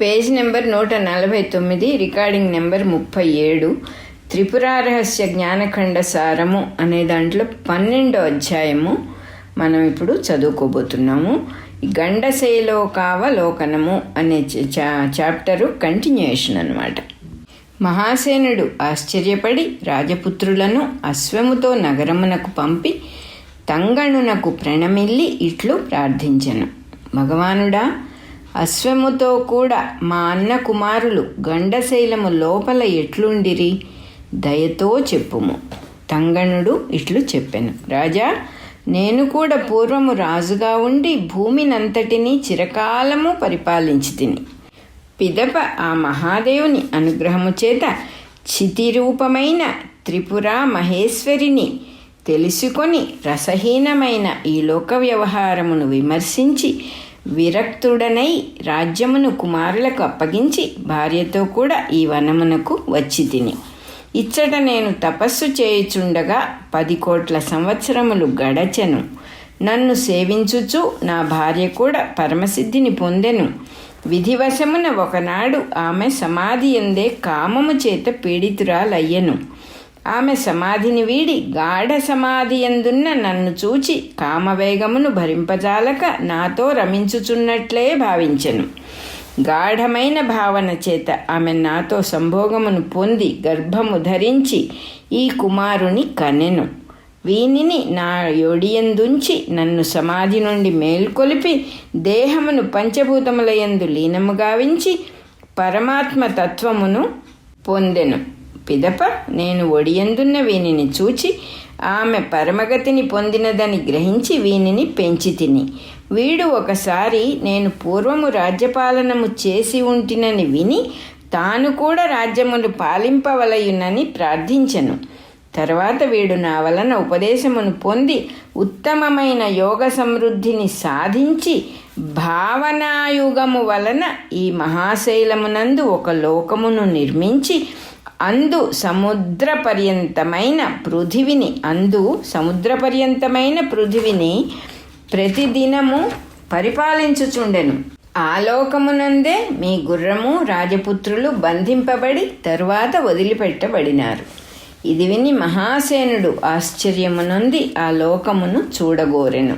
Page number నూట నలభై తొమ్మిది రికార్డింగ్ నెంబర్ ముప్పై ఏడు త్రిపురారహస్య జ్ఞానఖండ సారము అనే దాంట్లో పన్నెండో అధ్యాయము మనం ఇప్పుడు చదువుకోబోతున్నాము. ఈ గండశైలో కావలోకనము అనే చా- చాప్టరు కంటిన్యూయేషన్ అనమాట మహాసేనుడు ఆశ్చర్యపడి రాజపుత్రులను అశ్వముతో నగరమునకు పంపి తంగణునకు ప్రణమిల్లి ఇట్లు ప్రార్థించను. భగవానుడా అశ్వముతో కూడా మా అన్న కుమారులు గండశైలము లోపల ఎట్లుండిరి? దయతో చెప్పుము. తంగణుడు ఇట్లు చెప్పెను. రాజా నేను కూడా పూర్వము రాజుగా ఉండి భూమినంతటినీ చిరకాలము పరిపాలించి తిని పిదప ఆ మహాదేవుని అనుగ్రహము చేత చితిరూపమైన త్రిపుర మహేశ్వరిని తెలుసుకొని రసహీనమైన ఈ లోక వ్యవహారమును విమర్శించి విరక్తుడనై రాజ్యమును కుమారులకు అప్పగించి భార్యతో కూడా ఈ వనమునకు వచ్చి తిని. ఇచ్చట నేను తపస్సు చేయుచుండగా పది కోట్ల సంవత్సరములు గడచెను. నన్ను సేవించుచు నా భార్య కూడా పరమసిద్ధిని పొందెను. విధివశమున ఒకనాడు ఆమె సమాధి ఎందే కామము చేత పీడితురాలయ్యెను. ఆమె సమాధిని వీడి గాఢ సమాధి ఎందున్న నన్ను చూచి కామవేగమును భరింపజాలక నాతో రమించుచున్నట్లే భావించెను. గాఢమైన భావన చేత ఆమె నాతో సంభోగమును పొంది గర్భము ధరించి ఈ కుమారుని కనెను. వీనిని నా యొడియందుంచి నన్ను సమాధి నుండి మేల్కొలిపి దేహమును పంచభూతములయందు లీనము గావించి పరమాత్మ తత్వమును పొందెను. పిదప నేను ఒడియందున్న వీనిని చూచి ఆమె పరమగతిని పొందినదని గ్రహించి వీనిని పెంచి తిని. వీడు ఒకసారి నేను పూర్వము రాజ్యపాలనము చేసి ఉంటినని విని తాను కూడా రాజ్యమును పాలింపవలయునని ప్రార్థించను. తర్వాత వీడు నా వలన ఉపదేశమును పొంది ఉత్తమమైన యోగ సమృద్ధిని సాధించి భావనాయుగము వలన ఈ మహాశైలమునందు ఒక లోకమును నిర్మించి అందు సముద్ర పర్యంతమైన పృథివిని అందు సముద్ర పర్యంతమైన పృథివిని ప్రతిదినము పరిపాలించుచుండెను. ఆ మీ గుర్రము రాజపుత్రులు బంధింపబడి తరువాత వదిలిపెట్టబడినారు. ఇది విని మహాసేనుడు ఆశ్చర్యమునొంది ఆ లోకమును చూడగోరెను.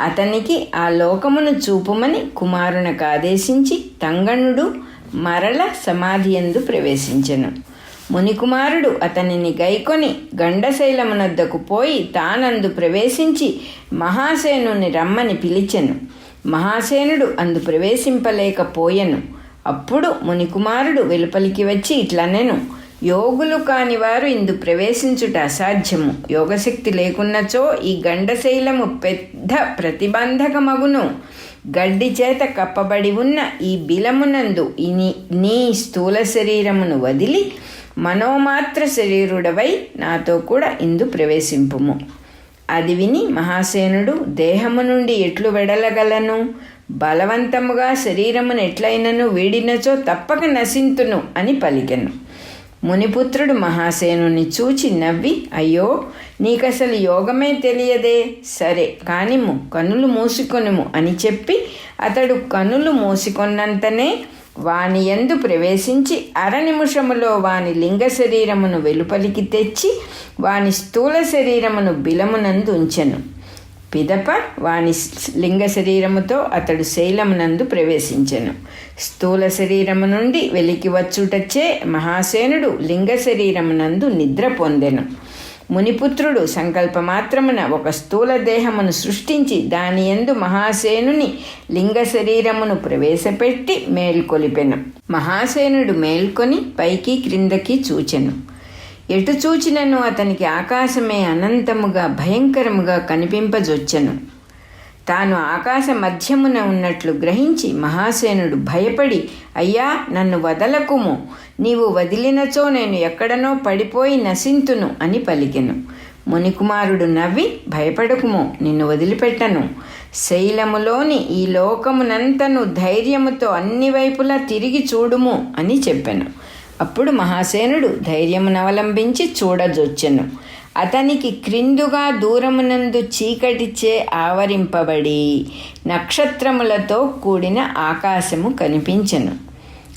అతనికి ఆ లోకమును చూపుమని కుమారునకు ఆదేశించి తంగణుడు మరల సమాధి ఎందు ప్రవేశించెను. మునికుమారుడు అతనిని గైకొని గండశైలమునద్దకు పోయి తానందు ప్రవేశించి మహాసేనుని రమ్మని పిలిచెను. మహాసేనుడు అందు ప్రవేశింపలేకపోయెను. అప్పుడు మునికుమారుడు వెలుపలికి వచ్చి ఇట్లనెను. యోగులు కాని వారు ఇందు ప్రవేశించుట అసాధ్యము. యోగశక్తి లేకున్నచో ఈ గండశైలము పెద్ద ప్రతిబంధకమగును. గడ్డి చేత కప్పబడి ఉన్న ఈ బిలమునందు నీ స్థూల శరీరమును వదిలి మనోమాత్ర శరీరుడవై నాతో కూడా ఇందు ప్రవేశింపుము. అది విని మహాసేనుడు దేహము నుండి ఎట్లు వెడలగలను? బలవంతముగా శరీరమును ఎట్లయినను వీడినచో తప్పక నశింతును అని పలికెను. మునిపుత్రుడు మహాసేనుని చూచి నవ్వి అయ్యో నీకసలు యోగమే తెలియదే. సరే కానిము కనులు మూసుకొనుము అని చెప్పి అతడు కనులు మూసుకొన్నంతనే వాని యందు ప్రవేశించి అర నిమిషములో వాని లింగ శరీరమును వెలుపలికి తెచ్చి వాని స్థూల శరీరమును బిలమునందు ఉంచెను. పిదప వాని లింగ శరీరముతో అతడు శైలమునందు ప్రవేశించెను. స్థూల శరీరము నుండి వెలికి వచ్చుటచ్చే మహాసేనుడు లింగ శరీరమునందు నిద్ర పొందెను. మునిపుత్రుడు సంకల్పమాత్రమున ఒక స్థూల దేహమును సృష్టించి దాని యందు మహాసేనుని లింగ శరీరమును ప్రవేశపెట్టి మేల్కొలిపెను. మహాసేనుడు మేల్కొని పైకి క్రిందకి చూచెను. ఎటు చూచినను అతనికి ఆకాశమే అనంతముగా భయంకరముగా కనిపింపజొచ్చెను. తాను ఆకాశ మధ్యమున ఉన్నట్లు గ్రహించి మహాసేనుడు భయపడి అయ్యా నన్ను వదలకుము. నీవు వదిలినచో నేను ఎక్కడనో పడిపోయి నశింతును అని పలికెను. మునికుమారుడు నవ్వి భయపడకుము నిన్ను వదిలిపెట్టను. శైలములోని ఈ లోకమునంతను ధైర్యముతో అన్ని వైపులా తిరిగి చూడుము అని చెప్పాను. అప్పుడు మహాసేనుడు ధైర్యమునవలంబించి చూడజొచ్చెను. అతనికి క్రిందుగా దూరమునందు చీకటిచే ఆవరింపబడి నక్షత్రములతో కూడిన ఆకాశము కనిపించెను.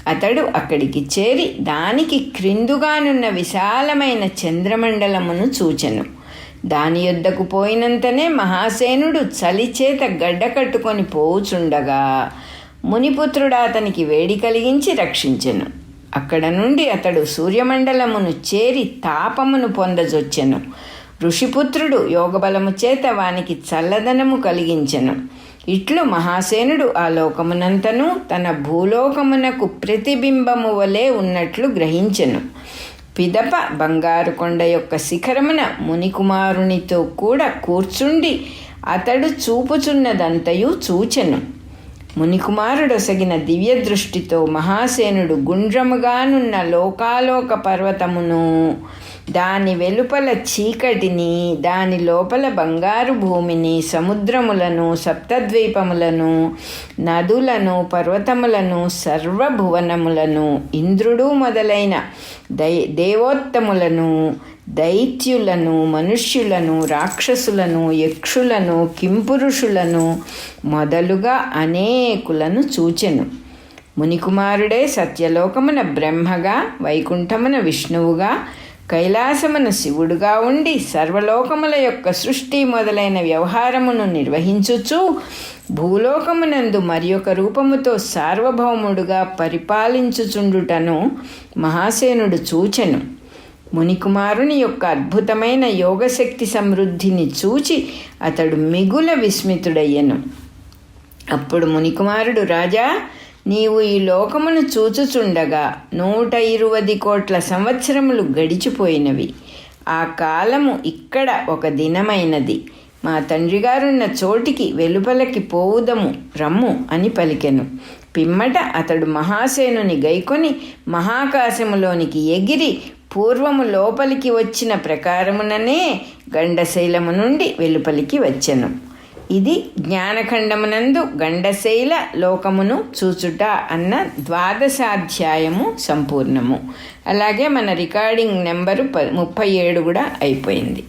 అతడు అక్కడికి చేరి దానికి క్రిందుగానున్న విశాలమైన చంద్రమండలమును చూచెను. దాని యొద్దకు పోయినంతనే మహాసేనుడు చలిచేత గడ్డ కట్టుకొని పోవుచుండగా మునిపుత్రుడు అతనికి వేడి కలిగించి రక్షించెను. అక్కడ నుండి అతడు సూర్యమండలమును చేరి తాపమును పొందజొచ్చెను. ఋషిపుత్రుడు యోగబలము చేత వానికి చల్లదనము కలిగించెను. ఇట్లు మహాసేనుడు ఆ లోకమునంతను తన భూలోకమునకు ప్రతిబింబము వలె ఉన్నట్లు గ్రహించెను. పిదప బంగారు కొండ యొక్క శిఖరమున మునికుమారునితో కూడా కూర్చుండి అతడు చూపుచున్నదంతయు చూచెను. మునికుమారుడొసగిన దివ్య దృష్టితో మహాసేనుడు గుండ్రముగానున్న లోకాలోక పర్వతమును దాని వెలుపల చీకటిని దాని లోపల బంగారు భూమిని సముద్రములను సప్తద్వీపములను నదులను పర్వతములను సర్వభువనములను ఇంద్రుడు మొదలైన దై దేవోత్తములను దైత్యులను మనుష్యులను రాక్షసులను యక్షులను కింపురుషులను మొదలుగా అనేకులను చూచెను. మునికుమారుడే సత్యలోకమున బ్రహ్మగా వైకుంఠమున విష్ణువుగా కైలాసమున శివుడుగా ఉండి సర్వలోకముల యొక్క సృష్టి మొదలైన వ్యవహారమును నిర్వహించుచు భూలోకమునందు మరి ఒక రూపముతో సార్వభౌముడుగా పరిపాలించుచుండుటను మహాసేనుడు చూచెను. మునికుమారుని యొక్క అద్భుతమైన యోగశక్తి సమృద్ధిని చూచి అతడు మిగుల విస్మితుడయ్యను. అప్పుడు మునికుమారుడు రాజా నీవు ఈ లోకమును చూచుచుండగా నూట ఇరువది కోట్ల సంవత్సరములు గడిచిపోయినవి. ఆ కాలము ఇక్కడ ఒక దినమైనది. మా తండ్రి గారున్న చోటికి వెలుపలకి పోవుదము రమ్ము అని పలికెను. పిమ్మట అతడు మహాసేనుని గైకొని మహాకాశములోనికి ఎగిరి పూర్వము లోపలికి వచ్చిన ప్రకారముననే గండశైలము నుండి వెలుపలికి వచ్చెను. ఇది జ్ఞానఖండమునందు గండశైల లోకమును చూచుట అన్న ద్వాదశాధ్యాయము సంపూర్ణము. అలాగే మన రికార్డింగ్ నెంబరు ప ముప్పై ఏడు కూడా అయిపోయింది.